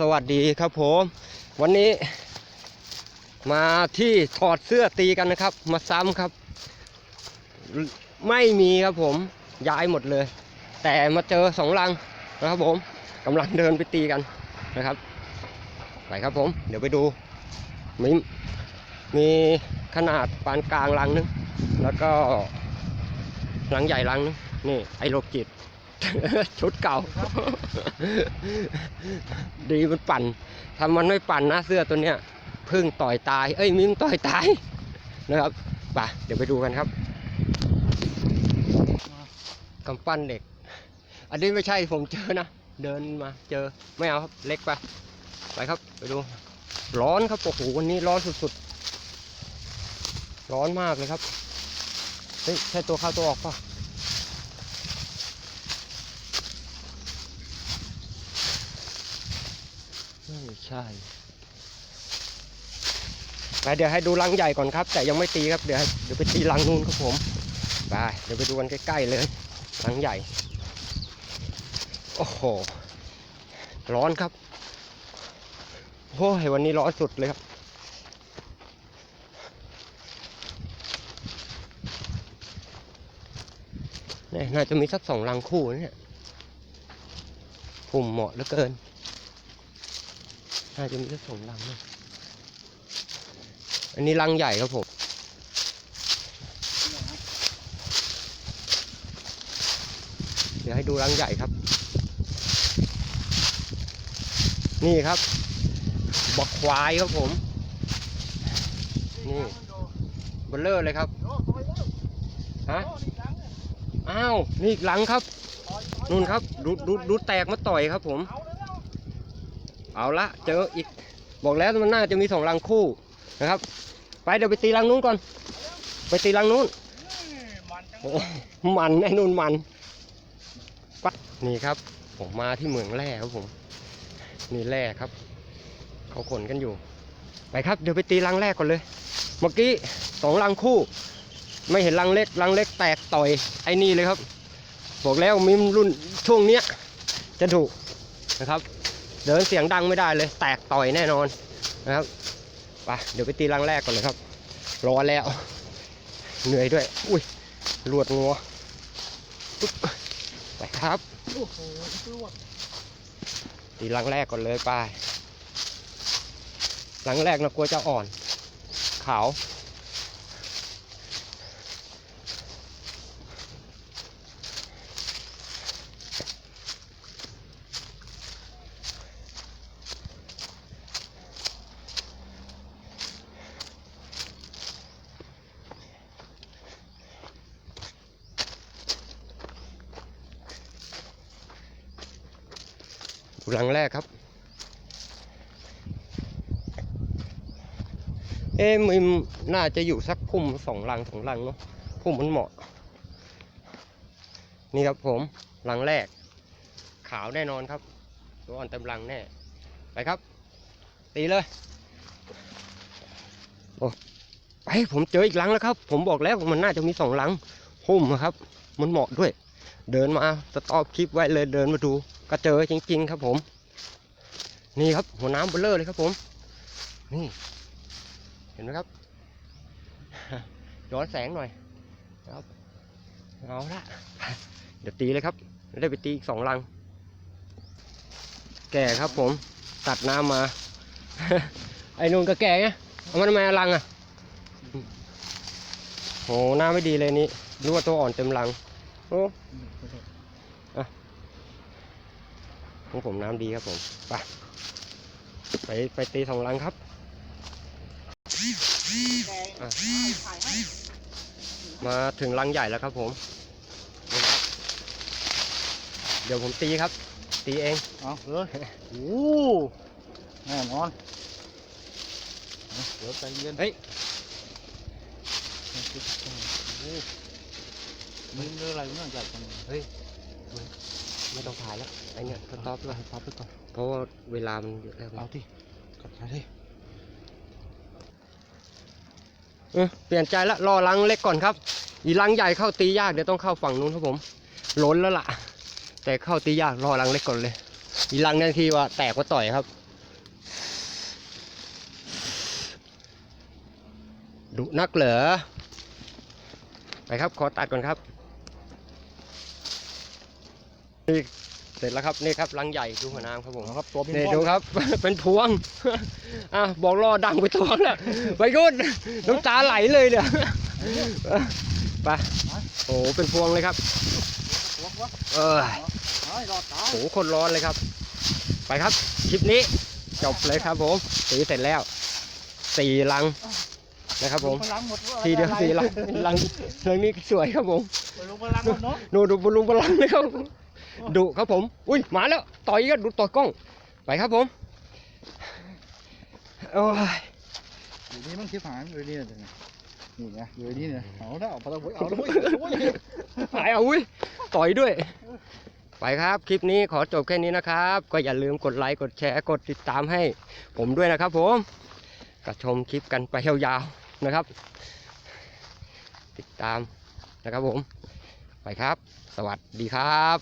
สวัสดีครับผม วันนี้ มาที่ถอดเสื้อตีกันนะครับ มาซ้ำครับ ไม่มีครับผมย้ายหมดเลย แต่มาเจอสองลังนะครับผมกำลังเดินไปตีกันนะครับไปครับผม เดี๋ยวไปดู มีมีขนาดปานกลางลังนึง แล้วก็ลังใหญ่ลังนึงนี่ไอโรคจิต ชุดเก่า ดีมันปั่นถ้ามันไม่ปั่นนะเสื้อตัวเนี้ยพึ่งต่อยตาย เอ้ยมิมต่อยตายนะครับไปเดี๋ยวไปดูกันครับกำปั้นเด็ก อันนี้ไม่ใช่ผมเจอนะ เดินมาเจอไม่เอาครับเล็กไปไปครับไปดู ร้อนครับโอ้โหวันนี้ร้อนสุดๆ ร้อนมากเลยครับ เฮ้ยใช่ตัวเข้าตัวออกป่ะ ไม่ ใช่ไปเดี๋ยวให้ดูรังใหญ่ก่อนครับ แต่ยังไม่ตีครับเดี๋ยวเดี๋ยวไปตีรังนู้นครับผมไปเดี๋ยวไปดูกันใกล้ๆเลยรังใหญ่ โอ้โห ร้อนครับโอ้ยวันนี้ร้อนสุดเลยครับน่าจะมีสักสองรังคู่เนี่ยพุ่มเหมาะเหลือเกิน น่าจะมีแค่สองลังนะอันนี้ลังใหญ่ครับผมเดี๋ยวให้ดูลังใหญ่ครับ นี่ครับบักควายครับผม นี่บลเลอร์เลยครับฮะอ้าว นี่อีกหลังครับ นู่นครับดูดูดูแตกมาต่อยครับผม เอาละเจออีกบอกแล้วมันน่าจะมีสองรังคู่นะครับ ไปเดี๋ยวไปตีรังนู้นก่อน ไปตีรังนู้นโอ้มันไอ้นู่นมันนี่ครับ ผมมาที่เมืองแร่ครับผมนี่แร่ครับ เขาขนกันอยู่ ไปครับเดี๋ยวไปตีรังแรกก่อนเลย เมื่อกี้สองรังคู่ ไม่เห็นรังเล็กรังเล็กแตกต่อยไอ้นี่เลยครับ บอกแล้วมิมรุ่นช่วงเนี้ยจะดุนะครับ เดินเสียงดังไม่ได้เลย แตกต่อยแน่นอนนะครับไปเดี๋ยวไปตีรังแรกก่อนเลยครับรอแล้ว เหนื่อยด้วย อุ้ยลวดงัวไปครับตีรังแรกก่อนเลยไปรังแรกนะกลัวจะอ่อน ขาว หลังแรกครับ เอ๊ะมิมน่าจะอยู่สักพุ่มสองหลังสองหลังเนาะพุ่มมันเหมาะ นี่ครับผมหลังแรก ขาวแน่นอนครับ ตัวอ่อนเต็มหลังแน่ ไปครับ ตีเลยโอ้ไปผมเจออีกหลังแล้วครับ ผมบอกแล้วมันน่าจะมีสองหลัง พุ่มครับ มันเหมาะด้วย เดินมาสต็อปคลิปไว้เลยเดินมาดู ก็เจอจริง ๆ ครับผม นี่ครับหัวน้ำเบลเลอร์เลยครับผม นี่ เห็นไหมครับ ย้อนแสงหน่อยครับเอาละเดี๋ยวตีเลยครับได้ไปตีอีกสองลัง แก่ครับผม ตัดน้ำมา ไอ้นุ่นก็แก่ไงเอามันทำไมาลังอะโหหน้าไม่ดีเลยนี่รู้ว่าตัวอ่อนเต็มลัง โอ้ ของผมน้ำดีครับผม ไปไปไปตีสองลังครับอะมาถึงลังใหญ่แล้วครับผมนี่ครับเดี๋ยวผมตีครับ ตีเอง เอาเลยโอ้แน่นอนเอาเดี๋ยวใจเย็น เฮ้ยโอ้มึงเรื่องอะไรมึงใหญ่จังเฮ้ย ไม่ต้องถ่ายแล้วไอเนี่ยสต็อปเลยสต็อปไปก่อนเพราะว่าเวลามันเยอะแล้วเอาที่กัดใช้ที่เออเปลี่ยนใจละรอลังเล็กก่อนครับ อีลังใหญ่เข้าตียากเดี๋ยวต้องเข้าฝั่งนู้นครับผมล้นแล้วล่ะ แต่เข้าตียากรอลังเล็กก่อนเลย อีลังนาทีว่าแตกมาต่อยครับ ดุนักเหรอไปครับขอตัดก่อนครับ นี่เสร็จแล้วครับนี่ครับลังใหญ่ดูหัวน้ำครับผมนะครับตัวเป็นนี่ก้อนดูครับ เป็นพวงอะบอกรอดังไปตัวแล้วไปกุนน้ำตาไหลเลยเนี่ยไปโอ้โหเป็นพวงเลยครับหัวหัวเออเฮ้ยรอดตายโอ้โหคนร้อนเลยครับ ไปครับคลิปนี้จบเลยครับผมสีเสร็จแล้วสี่ลังนะครับผมพลังหมดทีเดียวสี่ลังลังลังนี้สวยครับผมลงพลังหมดเนาะดูดูบอลลูนบอลลังเลยครับ ดุครับผม อุ้ยมาแล้ว ต่อยก็ดูต่อยกล้อง ไปครับผม โอ้ยอยู่นี่มันคลิปหายอยู่นี่นะนี่ไงอยู่นี่เนี่ยเอาแล้วเอาพลังไว้เอาแล้วเว้ยเอาแล้วเว้ยหายเอาอุ้ยต่อยด้วย ไปครับคลิปนี้ขอจบแค่นี้นะครับ ก็อย่าลืมกดไลค์กดแชร์กดติดตามให้ ผมด้วยนะครับ ผมก็ชมคลิปกันไปยาวๆนะครับ ติดตามนะครับผม ไปครับ สวัสดีครับ